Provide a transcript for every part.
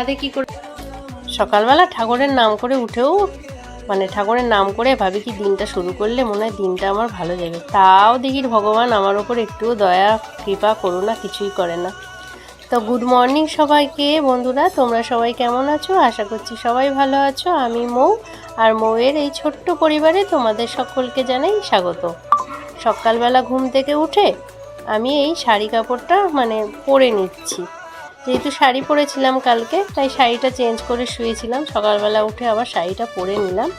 ছাদে কি করে? সকালবেলা ঠাকুরের নাম করে উঠেও মানে ঠাকুরের নাম করে ভাবি কি দিনটা শুরু করলে মনে হয় দিনটা আমার ভালো যাবে। তাও দেখি ভগবান আমার ওপর একটুও দয়া, কৃপা, করুণা কিছুই করে না। তো গুড মর্নিং সবাইকে। বন্ধুরা, তোমরা সবাই কেমন আছো? আশা করছি সবাই ভালো আছো। আমি মৌ, আর মৌয়ের এই ছোট্ট পরিবারে তোমাদের সকলকে জানাই স্বাগত। সকালবেলা ঘুম থেকে উঠে আমি এই শাড়ি কাপড়টা মানে পরে নিচ্ছি। যেহেতু শাড়ি পরেছিলাম কালকে, তাই শাড়িটা চেঞ্জ করে শুয়েছিলাম। সকালবেলা উঠে আবার শাড়িটা পরে নিলাম।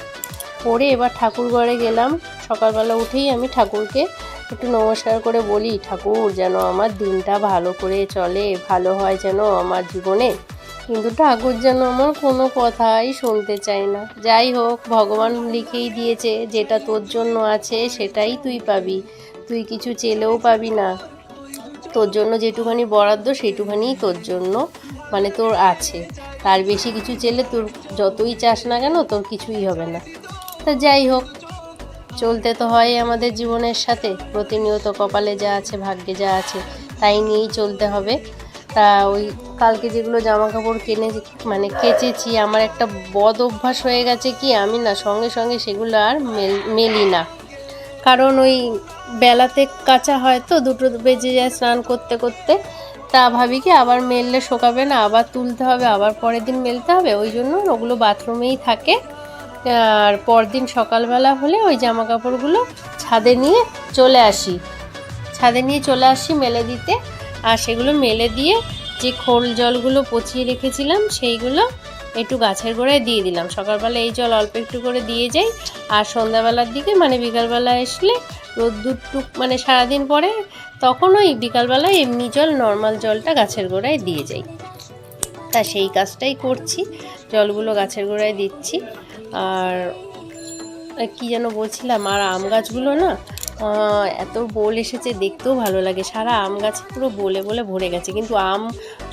পরে এবার ঠাকুর ঘরে গেলাম। সকালবেলা উঠেই আমি ঠাকুরকে একটু নমস্কার করে বলি, ঠাকুর, যেন আমার দিনটা ভালো করে চলে, ভালো হয় যেন আমার জীবনে। কিন্তু ঠাকুর যেন আমার কোনো কথাই শুনতে চায় না। যাই হোক, ভগবান লিখেই দিয়েছে, যেটা তোর জন্য আছে, সেটাই তুই পাবি। তুই কিছু চেলেও পাবি না। তোর জন্য যেটুখানি বরাদ্দ সেইটুখানিই তোর জন্য মানে তোর আছে। তার বেশি কিছু চেলে তোর যতই চাস না কেন, তোর কিছুই হবে না। তা যাই হোক, চলতে তো হয় আমাদের জীবনের সাথে। প্রতিনিয়ত কপালে যা আছে, ভাগ্যে যা আছে, তাই নিয়েই চলতে হবে। তা ওই কালকে যেগুলো জামা কাপড় কিনে মানে কেচেছি, আমার একটা বদ অভ্যাস হয়ে গেছে কি, আমি না সঙ্গে সঙ্গে সেগুলো আর মেল, মেলি না। কারণ ওই বেলাতে কাঁচা হয় তো, দুটো বেজে যায় স্নান করতে করতে। তা ভাবি কি আবার মেললে শোকাবে না, আবার তুলতে হবে, আবার পরের দিন মেলতে হবে, ওই জন্য ওগুলো বাথরুমেই থাকে। আর পরদিন সকালবেলা হলে ওই জামা কাপড়গুলো ছাদে নিয়ে চলে আসি। ছাদে নিয়ে চলে আসি মেলে দিতে। আর সেগুলো মেলে দিয়ে যে খোল জলগুলো পচিয়ে রেখেছিলাম সেইগুলো একটু গাছের গোড়ায় দিয়ে দিলাম। সকালবেলা এই জল অল্প একটু করে দিয়ে যাই আর সন্ধ্যাবেলার দিকে মানে বিকালবেলা আসলে রোদ্দুর টুক মানে সারাদিন পরে তখন ওই বিকালবেলায় এমনি জল নর্মাল জলটা গাছের গোড়ায় দিয়ে যাই। তা সেই কাজটাই করছি, জলগুলো গাছের গোড়ায় দিচ্ছি। আর কি যেন বলছিলাম, আর আম গাছগুলো না এত বোল এসেছে, দেখতেও ভালো লাগে। সারা আম গাছ পুরো বলে বলে ভরে গেছে। কিন্তু আম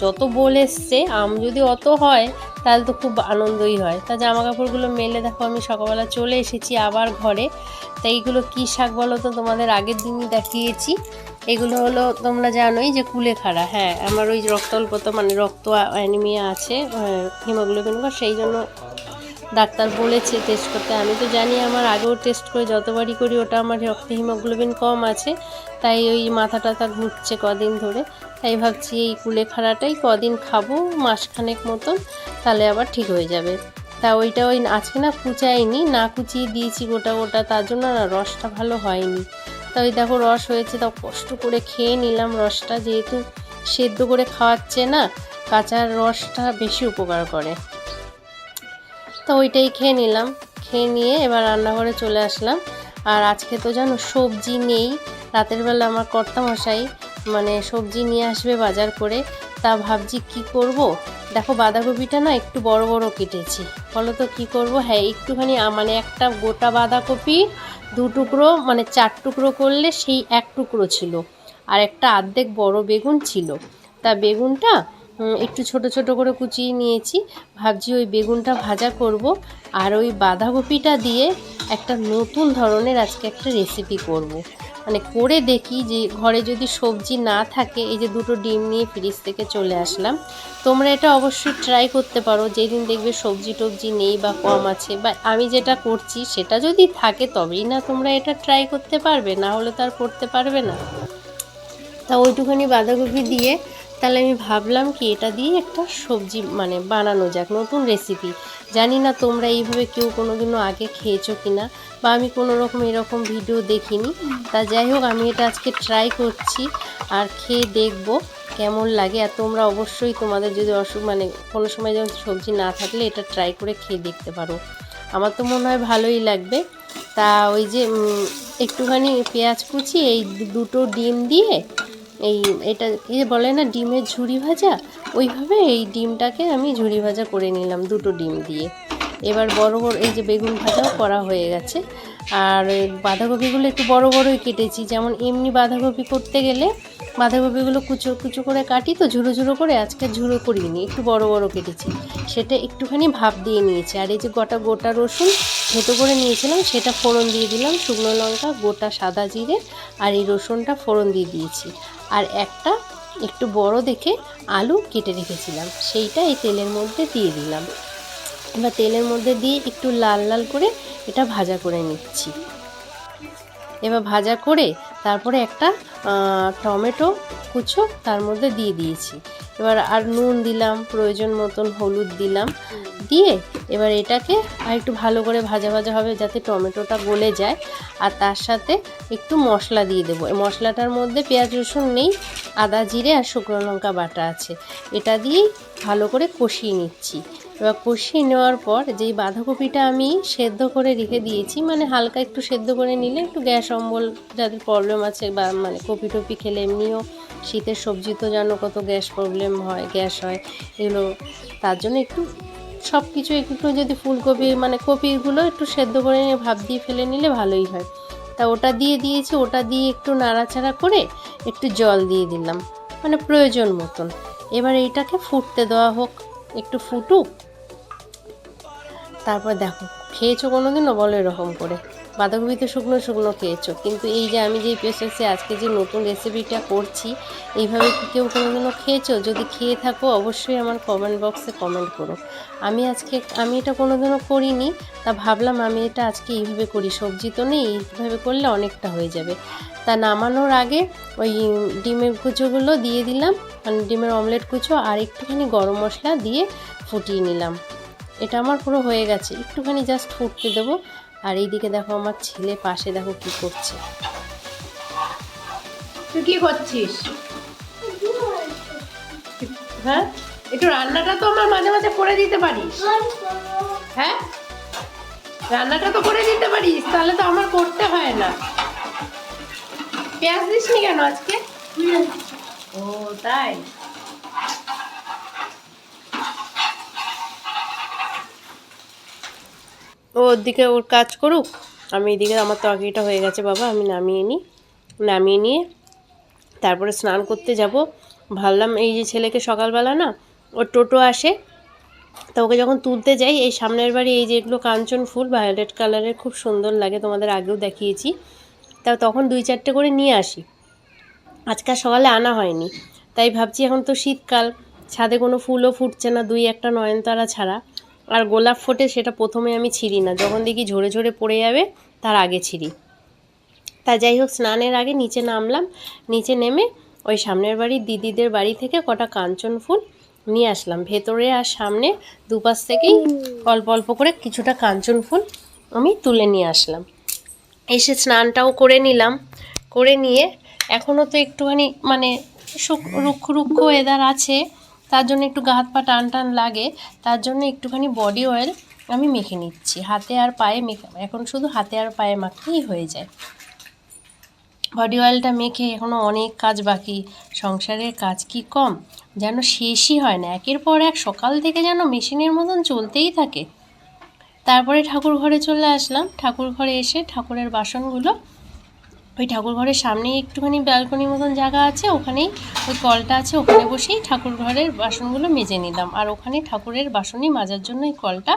যত বোল এসছে, আম যদি অত হয়, তাহলে তো খুব আনন্দই হয়। তা জামা কাপড়গুলো মেলে দেখো, আমি সকালবেলা চলে এসেছি আবার ঘরে। তা এইগুলো কী শাক বলো তো? তোমাদের আগের দিনই দেখিয়েছি। এগুলো হলো, তোমরা জানোই যে কুলেখাড়া। হ্যাঁ আমার ওই রক্ত অল্পতা মানে রক্ত অ্যানিমিয়া আছে হিমোগ্লোবিন সেই জন্য ডাক্তার বলেছে টেস্ট করতে। আমি তো জানি আমার আগেও টেস্ট করে যতবারই করি, ওটা আমার রক্তে হিমোগ্লোবিন কম আছে, তাই ওই মাথা টাথা ঘুরছে কদিন ধরে। তাই ভাবছি এই কুলেখাড়াটাই কদিন খাব, মাসখানেক মতন, তাহলে আবার ঠিক হয়ে যাবে। তা ওইটা ওই আজকে না কুচাইনি না কুচিয়ে দিয়েছি গোটা গোটা তার জন্য না রসটা ভালো হয়নি। তা ওই দেখো রস হয়েছে, তাও কষ্ট করে খেয়ে নিলাম রসটা, যেহেতু সেদ্ধ করে খাওয়াচ্ছে না কাঁচা রসটা বেশি উপকার করে। তো ওইটাই খেয়ে নিলাম। খেয়ে নিয়ে এবার রান্নাঘরে চলে আসলাম। আর আজকে তো জানো সবজি নেই। রাতের বেলা আমার কর্তা মশাই মানে সবজি নিয়ে আসবে বাজার করে। তা ভাবছি কি করব? দেখো বাঁধাকপিটা না একটু বড় বড় কেটেছি। বলো তো কী করব? হ্যাঁ একটুখানি মানে একটা গোটা বাঁধাকপি দু টুকরো মানে চার টুকরো করলে সেই এক টুকরো ছিল। আর একটা অর্ধেক বড় বেগুন ছিল। তা বেগুনটা একটু ছোট ছোট করে কুচিয়ে নিয়েছি। ভাবছি ওই বেগুনটা ভাজা করব আর ওই বাঁধাকপিটা দিয়ে একটা নতুন ধরনের আজকে একটা রেসিপি করব। মানে করে দেখি যে ঘরে যদি সবজি না থাকে, এই যে দুটো ডিম নিয়ে ফ্রিজ থেকে চলে আসলাম। তোমরা এটা অবশ্যই ট্রাই করতে পারো। যেদিন দেখবে সবজি টবজি নেই বা কম আছে বা আমি যেটা করছি সেটা যদি থাকে, তবেই না তোমরা এটা ট্রাই করতে পারবে, না হলে তো আর করতে পারবে না। তা ওইটুখানি বাঁধাকপি দিয়ে তাহলে আমি ভাবলাম কি, এটা দিয়ে একটা সবজি মানে বানানো যাক, নতুন রেসিপি জানি না তোমরা এইভাবে কেউ কোনো দিনও আগে খেয়েছো কি না বা আমি কোনো রকম এরকম ভিডিও দেখিনি। তা যাই হোক, আমি এটা আজকে ট্রাই করছি আর খেয়ে দেখব কেমন লাগে। আর তোমরা অবশ্যই তোমাদের যদি অসুখ মানে কোনো সময় যেমন সবজি না থাকলে এটা ট্রাই করে খেয়ে দেখতে পারো। আমার তো মনে হয় ভালোই লাগবে। তা ওই যে একটুখানি পেঁয়াজ কুচি, এই দুটো ডিম দিয়ে এই এটা কি বলে না, ডিমের ঝুড়ি ভাজা? ওইভাবে এই ডিমটাকে আমি ঝুড়ি ভাজা করে নিলাম দুটো ডিম দিয়ে। এবার বড় বড়, এই যে বেগুন ভাজাও করা হয়ে গেছে। আর বাঁধাকপিগুলো একটু বড় বড়ই কেটেছি। যেমন এমনি বাঁধাকপি করতে গেলে বাঁধাকপিগুলো কুচো কুচো করে কাটি তো ঝুড়ো ঝুড়ো করে আজকে ঝুড়ো করিনি, একটু বড় বড় কেটেছি। সেটা একটুখানি ভাপ দিয়ে নিয়েছি। আর এই যে গোটা গোটা রসুন থেতো করে নিয়েছিলাম, সেটা ফোড়ন দিয়ে দিলাম। শুকনো লঙ্কা, গোটা সাদা জিরে, আর এই রসুনটা ফোড়ন দিয়ে দিয়েছি। আর একটা একটু বড় দেখে আলু কেটে রেখেছিলাম। সেইটা এই তেলের মধ্যে দিয়ে দিলাম। এবার তেলের মধ্যে দিয়ে একটু লাল লাল করে এটা ভাজা করে নিচ্ছি। এবার ভাজা করে তারপরে একটা টমেটো কুচো তার মধ্যে দিয়ে দিয়েছি। এবার আর নুন দিলাম, প্রয়োজন মতন হলুদ দিলাম। দিয়ে এবার এটাকে আর একটু ভালো করে ভাজা ভাজা হবে যাতে টমেটোটা গলে যায়। আর তার সাথে একটু মশলা দিয়ে দেবো। মশলাটার মধ্যে পেঁয়াজ রসুন নেই, আদা, জিরে আর শুকনো লঙ্কা বাটা আছে। এটা দিয়েই ভালো করে কষিয়ে নিচ্ছি। এবার কষিয়ে নেওয়ার পর যেই বাঁধাকপিটা আমি সেদ্ধ করে রেখে দিয়েছি মানে হালকা একটু সেদ্ধ করে নিলে একটু গ্যাস অম্বল যাদের প্রবলেম আছে বা মানে কপি টপি খেলে এমনিও শীতের সবজি তো জানো কত গ্যাস প্রবলেম হয়, গ্যাস হয়, এগুলো তার জন্য একটু সব কিছু একটু যদি ফুলকপি মানে কপিগুলো একটু সেদ্ধ করে নিয়ে ভাপ দিয়ে ফেলে নিলে ভালোই হয়। তা ওটা দিয়ে দিয়েছি, ওটা দিয়ে একটু নাড়াচাড়া করে একটু জল দিয়ে দিলাম মানে প্রয়োজন মতন। এবার এইটাকে ফুটতে দেওয়া হোক, একটু ফুটুক তারপর দেখো, খেয়েছো কোনো দিনও বলো এরকম করে। বাঁধাকপি তো শুকনো শুকনো খেয়েছো। কিন্তু এই যে আমি যে পেশেন্সে আজকে যে নতুন রেসিপিটা করছি, এইভাবে কি কেউ কোনোদিনও খেয়েছো? যদি খেয়ে থাকো, অবশ্যই আমার কমেন্ট বক্সে কমেন্ট করো। আমি আজকে, আমি এটা কোনোদিনও করিনি, তা ভাবলাম আমি এটা আজকে এইভাবে করি। সবজি তো নেই, এইভাবে করলে অনেকটা হয়ে যাবে। তা নামানোর আগে ওই ডিমের কুচোগুলো দিয়ে দিলাম মানে ডিমের অমলেট কুচো আর একটুখানি গরম মশলা দিয়ে ফুটিয়ে নিলাম। এটা আমার পুরো হয়ে গেছে। একটুখানি জাস্ট ফুটতে দেবো। আর এইদিকে দেখো আমার ছেলে পাশে দেখো কি করছে। তুই কি করছিস? হ্যাঁ? একটু রান্নাটা তো আমার মাঝে মাঝে করে দিতে পারিস। হ্যাঁ? রান্নাটা তো করে দিতে পারিস তাহলে তো আমার করতে হয় না। পেঁয়াজ দিসনি কেন আজকে? ও তাই? ও ওর দিকে ওর কাজ করুক, আমি এদিকে, আমার তরকারিটা হয়ে গেছে বাবা, আমি নামিয়ে নিই। নামিয়ে নিয়ে তারপরে স্নান করতে যাব। ভাবলাম এই যে ছেলেকে সকালবেলা না, ওর টোটো আসে। তা ওকে যখন তুলতে যাই, এই সামনের বাড়ি এই যে এগুলো কাঞ্চন ফুল, ভায়োলেট কালারের খুব সুন্দর লাগে, তোমাদের আগেও দেখিয়েছি। তা তখন দুই চারটে করে নিয়ে আসি। আজকাল সকালে আনা হয়নি। তাই ভাবছি এখন তো শীতকাল, ছাদে কোনো ফুলও ফুটছে না, দুই একটা নয়নতারা ছাড়া। আর গোলাপ ফোটে সেটা প্রথমে আমি ছিঁড়ি না। যখন দেখি ঝরে ঝরে পড়ে যাবে, তার আগে ছিঁড়ি। তা যাই হোক, স্নানের আগে নিচে নামলাম। নিচে নেমে ওই সামনের বাড়ির দিদিদের বাড়ি থেকে কটা কাঞ্চন ফুল নিয়ে আসলাম। ভেতরে আর সামনে দুপাশ থেকেই অল্প অল্প করে কিছুটা কাঞ্চন ফুল আমি তুলে নিয়ে আসলাম। এসে স্নানটাও করে নিলাম। করে নিয়ে এখনও তো একটুখানি মানে রুক্ষ রুক্ষ ওয়েদার আছে। তার জন্য একটু গা হাত পা টান টান লাগে, তার জন্য একটুখানি বডি অয়েল আমি মেখে নিচ্ছি। হাতে আর পায়ে মেখে, এখন শুধু হাতে আর পায়ে মাখলেই হয়ে যায়। বডি অয়েলটা মেখে এখনও অনেক কাজ বাকি। সংসারের কাজ কি কম? যেন শেষই হয় না। একের পর এক সকাল থেকে যেন মেশিনের মতন চলতেই থাকে। তারপরে ঠাকুর ঘরে চলে আসলাম। ঠাকুর ঘরে এসে ঠাকুরের বাসনগুলো ওই ঠাকুর ঘরের সামনেই একটুখানি ব্যালকনির মতন জায়গা আছে, ওখানেই ওই কলটা আছে, ওখানে বসেই ঠাকুর ঘরের বাসনগুলো মেজে নিলাম। আর ওখানে ঠাকুরের বাসনই মাজার জন্য এই কলটা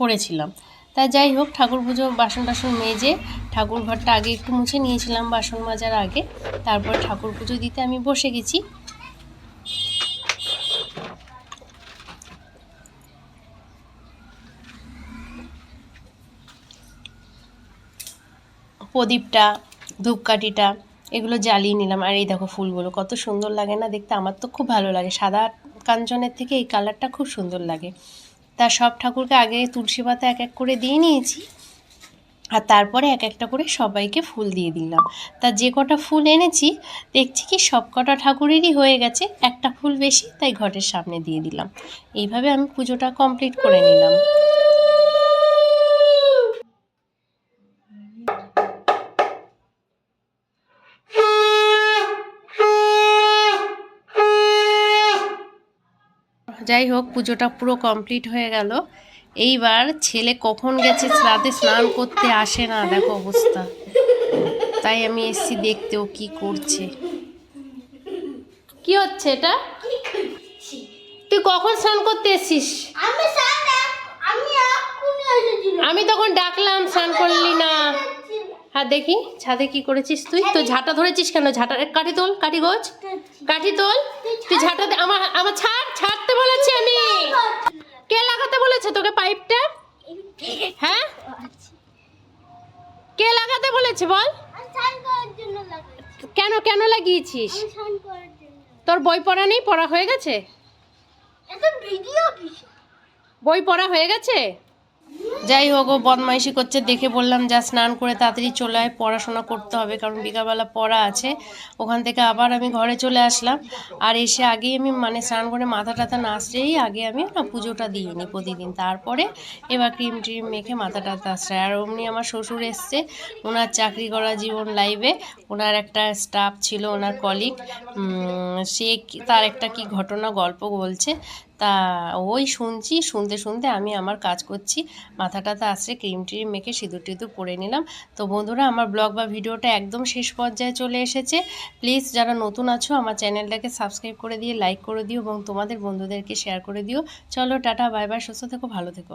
করেছিলাম। তা যাই হোক, ঠাকুর পুজো বাসন টাসন মেজে ঠাকুর ঘরটা আগে একটু মুছে নিয়েছিলাম বাসন মাজার আগে। তারপর ঠাকুর পুজো দিতে আমি বসে গেছি। প্রদীপটা ধূপকাঠিটা, এগুলো জ্বালিয়ে নিলাম। আর এই দেখো ফুলগুলো, কত সুন্দর লাগে না দেখতে? আমার তো খুব ভালো লাগে। সাদা কাঞ্চনের থেকে এই কালারটা খুব সুন্দর লাগে। তা সব ঠাকুরকে আগে তুলসী পাতা এক এক করে দিয়ে নিয়েছি। আর তারপরে এক একটা করে সবাইকে ফুল দিয়ে দিলাম। তা যে কটা ফুল এনেছি, দেখছি কি সব কটা ঠাকুরেরই হয়ে গেছে। একটা ফুল বেশি, তাই ঘটের সামনে দিয়ে দিলাম। এইভাবে আমি পুজোটা কমপ্লিট করে নিলাম। যাই হোক পুজোটা পুরো কমপ্লিট হয়ে গেল। এইবার ছেলে কখন গেছে রাতে স্নান করতে আসে না দেখো অবস্থা। তাই আমি এসছি দেখতে ও কি করছে। কি হচ্ছে এটা? তুই কখন স্নান করতে এসছিস? আমি তখন ডাকলাম স্নান করলি না। হ্যাঁ দেখি ছাদে কি করেছিস তুই? তো ঝাঁটা ধরেছিস কেন? ঝাঁটা কাঠি তোল কাঠি গোছ। কাঠি তোল। তুই ঝাঁটা আমার আমার ছাড় ছাড়তে বলেছি আমি কে লাগাতে বলেছে তোকে পাইপটা হ্যাঁ কে বলেছে বল? কেন কেন লাগিয়েছিস? তোর বই পড়া নেই? পড়া হয়ে গেছে? বই পড়া হয়ে গেছে? যাই হোক, ও বদমাইশি করছে, দেখে বললাম, যা স্নান করে তাড়াতাড়ি চলে আয়, পড়াশোনা করতে হবে, কারণ বিকালবেলা পড়া আছে। ওখান থেকে আবার আমি ঘরে চলে আসলাম। আর এসে আগেই আমি মানে স্নান করে মাথা টাথা না আসলেই আগে আমি না পুজোটা দিই নি প্রতিদিন। তারপরে এবার ক্রিম ট্রিম মেখে মাথা টাথা আসছে আর অমনি আমার শ্বশুর এসছে, ওনার চাকরি করা জীবন লাইভে। ওনার একটা স্টাফ ছিল, ওনার কলিগ। সে তার একটা কি ঘটনা, গল্প বলছে। তা ওই শুনছি, শুনতে শুনতে আমি আমার কাজ করছি। মাথাটাতে আসছে, ক্রিম ট্রিম মেখে সিঁদুর টিঁদুর পরে নিলাম। তো বন্ধুরা, আমার ব্লগ বা ভিডিওটা একদম শেষ পর্যায়ে চলে এসেছে। প্লিজ যারা নতুন আছো, আমার চ্যানেলটাকে সাবস্ক্রাইব করে দিয়ে, লাইক করে দিও এবং তোমাদের বন্ধুদেরকে শেয়ার করে দিও। চলো, টাটা, বাই বাই, সুস্থ থেকো, ভালো থেকো।